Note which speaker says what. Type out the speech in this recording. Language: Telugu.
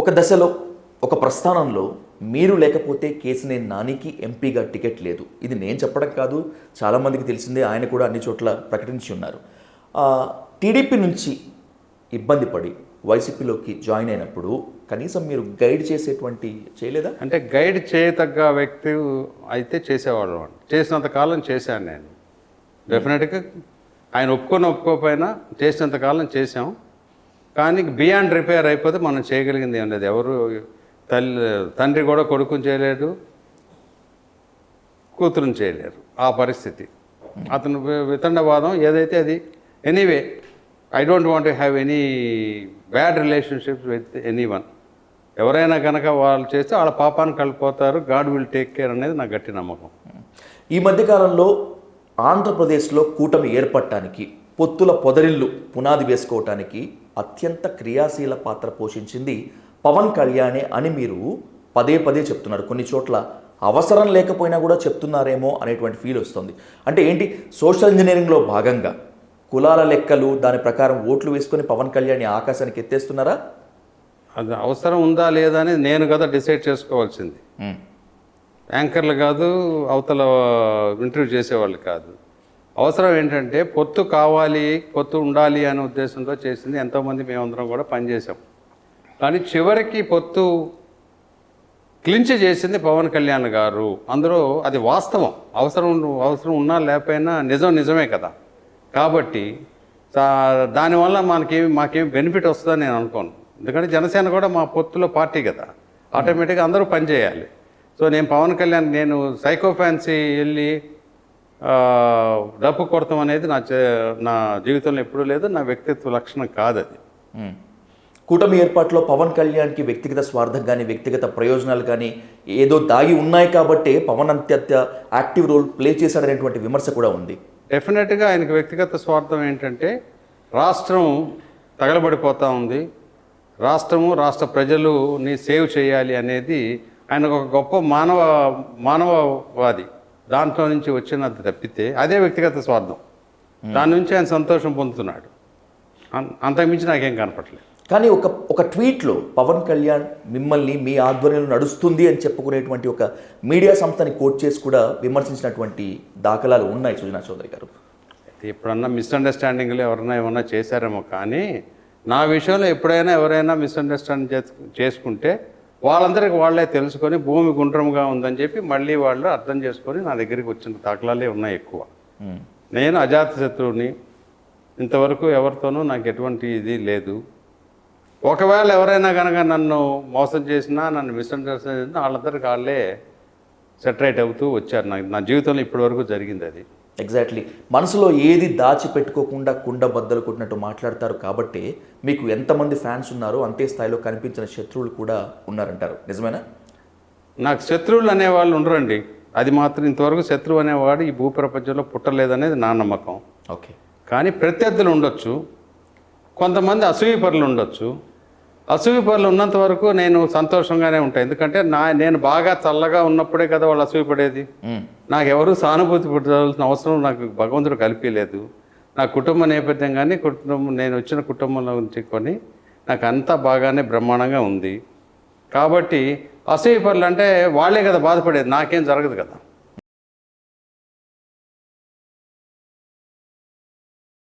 Speaker 1: ఒక దశలో ఒక ప్రస్థానంలో మీరు లేకపోతే కేసినేని నానికి ఎంపీగా టికెట్ లేదు. ఇది నేను చెప్పడం కాదు చాలామందికి తెలిసిందే ఆయన కూడా అన్ని చోట్ల ప్రకటించి ఉన్నారు. టీడీపీ నుంచి ఇబ్బంది పడి వైసీపీలోకి జాయిన్ అయినప్పుడు కనీసం మీరు గైడ్ చేసేటువంటి చేయలేదా?
Speaker 2: అంటే గైడ్ చేయతగ్గ వ్యక్తి అయితే చేసేవాళ్ళం అండి. చేసినంత కాలం చేశాను నేను. డెఫినెట్గా ఆయన ఒప్పుకొని ఒప్పుకోకపోయినా చేసినంత కాలం చేసాం కానీ బియాండ్ రిపేర్ అయిపోతే మనం చేయగలిగింది ఏం లేదు. ఎవరు తల్లి తండ్రి కూడా కొడుకుని చేయలేడు కూతురుని చేయలేరు. ఆ పరిస్థితి. అతను వితండవాదం ఏదైతే అది anyway I don't want have any bad relationships with anyone ఎవరైనా కనుక వాళ్ళు చేస్తే వాళ్ళ పాపాన్ని కలిపోతారు గాడ్ విల్ టేక్ కేర్ అనేది నా గట్టి నమ్మకం.
Speaker 1: ఈ మధ్యకాలంలో ఆంధ్రప్రదేశ్లో కూటమి ఏర్పడటానికి పొత్తుల పొదరిల్లు పునాది వేసుకోవటానికి అత్యంత క్రియాశీల పాత్ర పోషించింది పవన్ కళ్యాణే అని మీరు పదే పదే చెప్తున్నారు. కొన్ని చోట్ల అవసరం లేకపోయినా కూడా చెప్తున్నారేమో అనేటువంటి ఫీల్ వస్తుంది. అంటే ఏంటి? సోషల్ ఇంజనీరింగ్లో భాగంగా కులాల లెక్కలు దాని ప్రకారం ఓట్లు వేసుకొని పవన్ కళ్యాణ్ ఆకాశానికి ఎత్తేస్తున్నారా?
Speaker 2: అది అవసరం ఉందా లేదా అనేది నేను కదా డిసైడ్ చేసుకోవాల్సింది. యాంకర్లు కాదు అవతల ఇంటర్వ్యూ చేసేవాళ్ళు కాదు. అవసరం ఏంటంటే పొత్తు కావాలి పొత్తు ఉండాలి అనే ఉద్దేశంతో చేసింది. ఎంతోమంది మేమందరం కూడా పనిచేసాం కానీ చివరికి పొత్తు క్లించ్ చేసింది పవన్ కళ్యాణ్ గారు. అందరూ అది వాస్తవం. అవసరం అవసరం ఉన్నా లేకపోయినా నిజం నిజమే కదా. కాబట్టి దానివల్ల మనకి మాకేం బెనిఫిట్ వస్తుందని నేను అనుకోను. ఎందుకంటే జనసేన కూడా మా పొత్తులో పార్టీ కదా. ఆటోమేటిక్గా అందరూ పనిచేయాలి సో నేను పవన్ కళ్యాణ్ నేను సైకో ఫ్యాన్సీ వెళ్ళి డప్పు కొడతాం అనేది నా చే- నా జీవితంలో ఎప్పుడూ లేదు నా వ్యక్తిత్వ లక్షణం కాదు అది.
Speaker 1: కూటమి ఏర్పాటులో పవన్ కళ్యాణ్కి వ్యక్తిగత స్వార్థం కానీ వ్యక్తిగత ప్రయోజనాలు కానీ ఏదో దాగి ఉన్నాయి కాబట్టే పవన్ అత్యంత యాక్టివ్ రోల్ ప్లే చేశాడనేటువంటి విమర్శ కూడా ఉంది.
Speaker 2: డెఫినెట్గా ఆయనకు వ్యక్తిగత స్వార్థం ఏంటంటే రాష్ట్రం తగలబడిపోతూ ఉంది. రాష్ట్రము రాష్ట్ర ప్రజలుని సేవ్ చేయాలి అనేది ఆయనకు ఒక గొప్ప మానవ మానవవాది. దాంట్లో నుంచి వచ్చినది తప్పితే అదే వ్యక్తిగత స్వార్థం. దాని నుంచి ఆయన సంతోషం పొందుతున్నాడు. అంతకుమించి నాకేం కనపట్లేదు
Speaker 1: కానీ ఒక ఒక ట్వీట్లో పవన్ కళ్యాణ్ మిమ్మల్ని మీ ఆధ్వర్యంలో నడుస్తుంది అని చెప్పుకునేటువంటి ఒక మీడియా సంస్థని కోట్ చేసి కూడా విమర్శించినటువంటి దాఖలాలు ఉన్నాయి సుజనా చౌదరి గారు.
Speaker 2: అయితే ఎప్పుడన్నా మిస్అండర్స్టాండింగ్లు ఎవరైనా ఏమన్నా చేశారేమో కానీ నా విషయంలో ఎప్పుడైనా ఎవరైనా మిస్అండర్స్టాండింగ్ చేసు- చేసుకుంటే వాళ్ళందరికీ వాళ్ళే తెలుసుకొని భూమి గుండ్రముగా ఉందని చెప్పి మళ్ళీ వాళ్ళు అర్థం చేసుకొని నా దగ్గరికి వచ్చిన దాఖలాలే ఉన్నాయి ఎక్కువ. నేను అజాత శత్రువుని ఇంతవరకు ఎవరితోనూ నాకు ఎటువంటి ఇది లేదు. ఒకవేళ ఎవరైనా కనుక నన్ను మోసం చేసినా నన్ను మిస్అండర్స్టాండ్ చేసినా వాళ్ళందరికీ వాళ్ళే సెటరేట్ అవుతూ వచ్చారు. నాకు నా జీవితంలో ఇప్పటివరకు జరిగింది అది.
Speaker 1: ఎగ్జాక్ట్లీ మనసులో ఏది దాచిపెట్టుకోకుండా కుండ బద్దలు కొట్టినట్టు మాట్లాడతారు కాబట్టి మీకు ఎంతమంది ఫ్యాన్స్ ఉన్నారో అంతే స్థాయిలో కనిపించిన శత్రువులు కూడా ఉన్నారంటారు. నిజమేనా?
Speaker 2: నాకు శత్రువులు అనేవాళ్ళు ఉండరండి. అది మాత్రం ఇంతవరకు శత్రువు అనేవాడు ఈ భూప్రపంచంలో పుట్టలేదనేది నా నమ్మకం.
Speaker 1: ఓకే.
Speaker 2: కానీ ప్రత్యర్థులు ఉండొచ్చు. కొంతమంది అసూయపరులు ఉండొచ్చు. అసూయపరులు ఉన్నంత వరకు నేను సంతోషంగానే ఉంటాను ఎందుకంటే నా నేను బాగా చల్లగా ఉన్నప్పుడే కదా వాళ్ళు అసూయపడేది. నాకు ఎవరు సానుభూతి పుట్టాల్సిన అవసరం నాకు భగవంతుడు కల్పించలేదు నా కుటుంబ నేపథ్యం కానీ కుటుంబం నేను వచ్చిన కుటుంబంలో నుంచి కొని నాకు అంతా బాగానే బ్రహ్మాండంగా ఉంది. కాబట్టి అసూయపరులు అంటే వాళ్ళే కదా బాధపడేది నాకేం జరగదు కదా.